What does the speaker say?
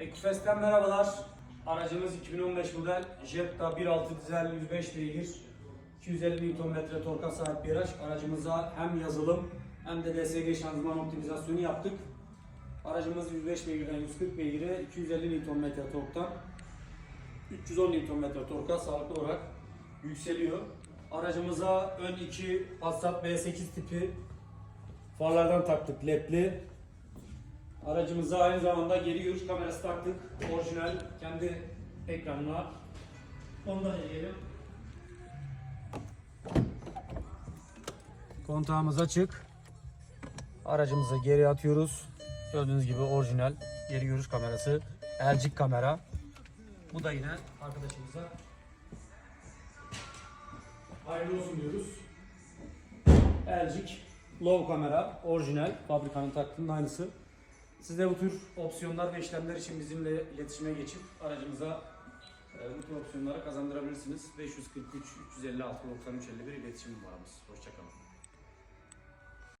Ekifest'ten merhabalar. Aracımız 2015 model Jetta 1.6 dizel 105 beygir 250 Nm torka sahip bir araç. Aracımıza hem yazılım hem de DSG şanzıman optimizasyonu yaptık. Aracımız 105 beygirden 140 beygire 250 Nm torktan 310 Nm torka sağlıklı olarak yükseliyor. Aracımıza ön 2 Passat B8 tipi farlardan taktık ledli. Aracımıza aynı zamanda geri görüş kamerası taktık. Orijinal kendi ekranına. Onu da deneyelim. Kontağımız açık. Aracımızı geri atıyoruz. Gördüğünüz gibi orijinal geri görüş kamerası. Elcik kamera. Bu da yine arkadaşımıza hayırlı olsun diyoruz. Elcik low kamera, orijinal, fabrikanın taktığının aynısı. Siz de bu tür opsiyonlar ve işlemler için bizimle iletişime geçip aracımıza e, bu tür opsiyonları kazandırabilirsiniz. 543 356 93 51 iletişim numaramız. Hoşçakalın.